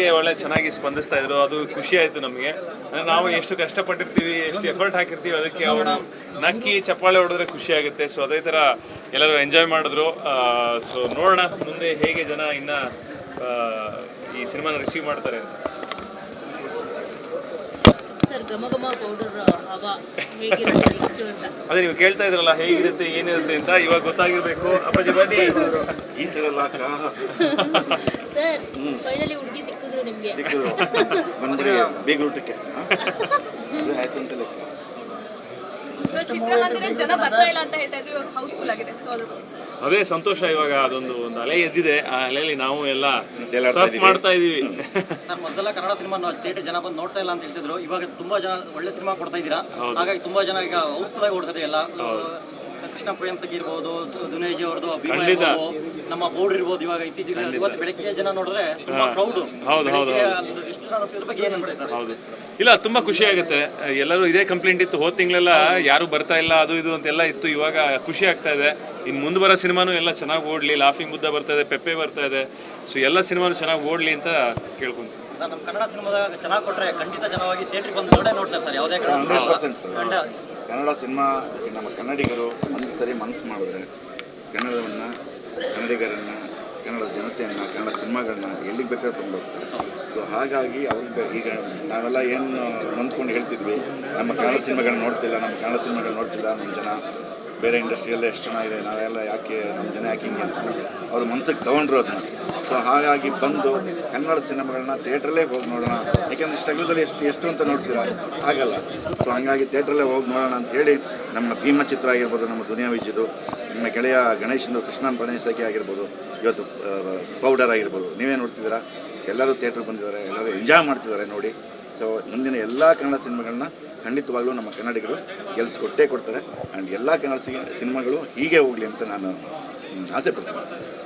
ಸಿನಿಮಾಗೆ ಒಳ್ಳೆ ಚೆನ್ನಾಗಿ ಸ್ಪಂದಿಸ್ತಾ ಇದ್ರು. ಅದು ಖುಷಿ ಆಯ್ತು ನಮಗೆ. ಅಂದ್ರೆ ನಾವು ಎಷ್ಟು ಕಷ್ಟಪಟ್ಟಿರ್ತೀವಿ, ಎಷ್ಟು ಎಫರ್ಟ್ ಹಾಕಿರ್ತೀವಿ ಅದಕ್ಕೆ ಅವರು ನಕ್ಕಿ ಚಪ್ಪಾಳೆ ಹೊಡೆದ್ರೆ ಖುಷಿ ಆಗುತ್ತೆ. ಸೊ ಅದೇ ಥರ ಎಲ್ಲರೂ ಎಂಜಾಯ್ ಮಾಡಿದ್ರು. ಸೊ ನೋಡೋಣ ಮುಂದೆ ಹೇಗೆ ಜನ ಇನ್ನ ಈ ಸಿನಿಮಾನ ರಿಸೀವ್ ಮಾಡ್ತಾರೆ ಅಂತ ಸರ್ ಘಮ ಘಮ ಪೌಡರ್ ಹವಾ ಹೇಗಿರುತ್ತೆ ನೆಕ್ಸ್ಟ್ ಅಂತ ಅದೇ ನೀವು ಕೇಳ್ತಾ ಇದ್ರಲ್ಲ ಹೇಗಿರುತ್ತೆ ಏನಿರುತ್ತೆ ಅಂತ ಇವಾಗ ಗೊತ್ತಾಗಿರ್ಬೇಕು. ಅಪ್ಪಾಜಿ ಬನ್ನಿ. ಈ ತರ ಸರ್ ಫೈನಲಿ ಹುಡುಗಿ ಸಿಕ್ಕಿದ್ರು ನಿಮ್ಗೆ. ಸಿಕ್ಕಿದ್ರು. ಬಂದ್ರೆ ಬೇಗ ಊಟಕ್ಕೆ ಹಾ? ಆಯ್ತು ಅಂತ ಲೆಕ್ಕ. ಸೊ ಚಿತ್ರಮಂದಿರ ಜನ ಬರ್ತಾ ಇಲ್ಲ ಅಂತ ಹೇಳ್ತಾ ಇದ್ರು ಇವಾಗ ಹೌಸ್ಫುಲ್ ಆಗಿದೆ ಸೊ ಅದ್ರ ಬಗ್ಗೆ ಅದೇ ಸಂತೋಷ ಇವಾಗ ಅದೊಂದು ಒಂದು ಅಲೆ ಎದ್ದಿದೆ. ಆ ಅಲೆಯಲ್ಲಿ ನಾವು ಎಲ್ಲ ಸರ್ಫ್ ಮಾಡ್ತಾ ಇದೀವಿ. ಸರ್ ಮೊದಲ ಕನ್ನಡ ಸಿನಿಮಾ ಥಿಯೇಟರ್ ಜನ ಬಂದು ನೋಡ್ತಾ ಇಲ್ಲ ಅಂತ ಹೇಳ್ತಿದ್ರು. ಇವಾಗ ತುಂಬಾ ಜನ ಒಳ್ಳೆ ಸಿನಿಮಾ ಕೊಡ್ತಾ ಇದ್ದೀರಾ? ಹಾಗಾಗಿ ತುಂಬಾ ಜನ ಈಗ ಹೌಸ್ಫುಲ್ ಆಗಿ ಓಡ್ತದೆ ಎಲ್ಲ. ಕೃಷ್ಣ ಪ್ರೇಮ್ ಇರ್ಬೋದು ದುನೇಜಿ ಅವ್ರದ್ದು ಅಭಿಮಾನ ಇರ್ಬೋದು ನಮ್ಮ ಬೋರ್ಡ್ ಇರ್ಬೋದು ಇವಾಗ ಇತ್ತೀಚೆಗೆ ಇವತ್ತು ಬೆಳಗ್ಗೆ ಜನ ನೋಡಿದ್ರೆ ತುಂಬಾ ಕ್ರೌಡ್ ಹೌದು, ಹೌದು, ಇಷ್ಟು ಜನ ನೋಡ್ತಿದ್ರ ಬಗ್ಗೆ ಏನ್ ಅನ್ಸುತ್ತೆ? ಸರ್ ಹೌದು. ಇಲ್ಲ ತುಂಬಾ ಖುಷಿ ಆಗುತ್ತೆ. ಎಲ್ಲರೂ ಇದೇ ಕಂಪ್ಲೇಂಟ್ ಇತ್ತು. ಹೋದ ತಿಂಗಳೆಲ್ಲ ಯಾರು ಬರ್ತಾ ಇಲ್ಲ ಅದು ಇದು ಅಂತೆಲ್ಲ ಇತ್ತು. ಇವಾಗ ಖುಷಿ ಆಗ್ತಾ ಇದೆ. ಇನ್ನು ಮುಂದೆ ಬರೋ ಸಿನಿಮಾನು ಎಲ್ಲ ಚೆನ್ನಾಗಿ ಓಡ್ಲಿ. ಲಾಫಿಂಗ್ ಬುದ್ಧ ಬರ್ತಾ ಇದೆ ಪೆಪ್ಪೆ ಬರ್ತಾ ಇದೆ. ಸೊ ಎಲ್ಲ ಸಿನಿಮಾನು ಚೆನ್ನಾಗಿ ಓಡ್ಲಿ ಅಂತ ಕೇಳ್ಕೊಂತೀನಿ ಸರ್ ನಮ್ಮ ಕನ್ನಡ ಸಿನಿಮಾದ ಚೆನ್ನಾಗಿ ಕೊಟ್ರೆ ಖಂಡಿತ ಜನವಾಗಿ ಥಿಯೇಟರ್ ಬಂದು ನೋಡೇ ನೋಡ್ತಾರೆ ಸರ್ ಯಾವುದೇ ಖಂಡ. ಕನ್ನಡ ಸಿನಿಮಾ ನಮ್ಮ ಕನ್ನಡಿಗರು ಸರಿ ಮನಸ್ಸು ಮಾಡಿದ್ರೆ ಕನ್ನಡವನ್ನು, ಕನ್ನಡಿಗರನ್ನು, ಕನ್ನಡ ಜನತೆಯನ್ನು, ಕನ್ನಡ ಸಿನಿಮಾಗಳನ್ನ ಎಲ್ಲಿಗೆ ಬೇಕಾದ್ರೂ ತೊಗೊಂಡು ಹೋಗ್ತಾರೆ ಸೊ ಹಾಗಾಗಿ ಅವ್ರಿಗೆ ಈಗ ನಾವೆಲ್ಲ ಏನು ನೊಂದ್ಕೊಂಡು ಹೇಳ್ತಿದ್ವಿ, ನಮ್ಮ ಕನ್ನಡ ಸಿನಿಮಾಗಳನ್ನ ನೋಡ್ತಿಲ್ಲ, ನಮ್ಮ ಕನ್ನಡ ಸಿನಿಮಾಗಳನ್ನ ನೋಡ್ತಿಲ್ಲ, ನಮ್ಮ ಜನ ಬೇರೆ ಇಂಡಸ್ಟ್ರಿಯಲ್ಲಿ ಎಷ್ಟು ಚೆನ್ನಾಗಿದೆ ನಾವೆಲ್ಲ ಯಾಕೆ ನಮ್ಮ ಜನ ಯಾಕೆ ಹಿಂಗೆ ಅಂತ ಅವ್ರ ಮನ್ಸಿಗೆ ತೊಗೊಂಡ್ರು ಅದನ್ನ. ಸೊ ಹಾಗಾಗಿ ಬಂದು ಕನ್ನಡ ಸಿನಿಮಾಗಳನ್ನ ಥಿಯೇಟ್ರಲ್ಲೇ ಹೋಗಿ ನೋಡೋಣ. ಯಾಕೆಂದ್ರೆ ಸ್ಟ್ರಗಲ್ದಲ್ಲಿ ಎಷ್ಟು ಎಷ್ಟು ಅಂತ ನೋಡ್ತೀರಾ? ಆಗಲ್ಲ ಸೊ ಹಂಗಾಗಿ ಥಿಯೇಟ್ರಲ್ಲೇ ಹೋಗಿ ನೋಡೋಣ ಅಂತ ಹೇಳಿ ನಮ್ಮ ಭೀಮ ಚಿತ್ರ ಆಗಿರ್ಬೋದು, ನಮ್ಮ ದುನಿಯಾ ವಿಜಿದು, ನಮ್ಮ ಗೆಳೆಯ ಗಣೇಶಂದು ಕೃಷ್ಣನ್ ಪ್ರಣಯಸಖಿ ಆಗಿರ್ಬೋದು, ಇವತ್ತು ಪೌಡರ್ ಆಗಿರ್ಬೋದು. ನೀವೇ ನೋಡ್ತಿದ್ದೀರಾ? ಎಲ್ಲರೂ ಥಿಯೇಟ್ರಿಗೆ ಬಂದಿದ್ದಾರೆ, ಎಲ್ಲರೂ ಎಂಜಾಯ್ ಮಾಡ್ತಿದ್ದಾರೆ ನೋಡಿ. ಸೊ ಮುಂದಿನ ಎಲ್ಲ ಕನ್ನಡ ಸಿನಿಮಾಗಳನ್ನ ಖಂಡಿತವಾಗ್ಲೂ ನಮ್ಮ ಕನ್ನಡಿಗರು ಗೆಲ್ಲಿಸ್ಕೊಟ್ಟೇ ಕೊಡ್ತಾರೆ. ಆ್ಯಂಡ್ ಎಲ್ಲ ಕನ್ನಡ ಸಿನಿಮಾಗಳು ಹೀಗೆ ಹೋಗಲಿ ಅಂತ ನಾನು ಆಸೆ ಪಡ್ತೀನಿ.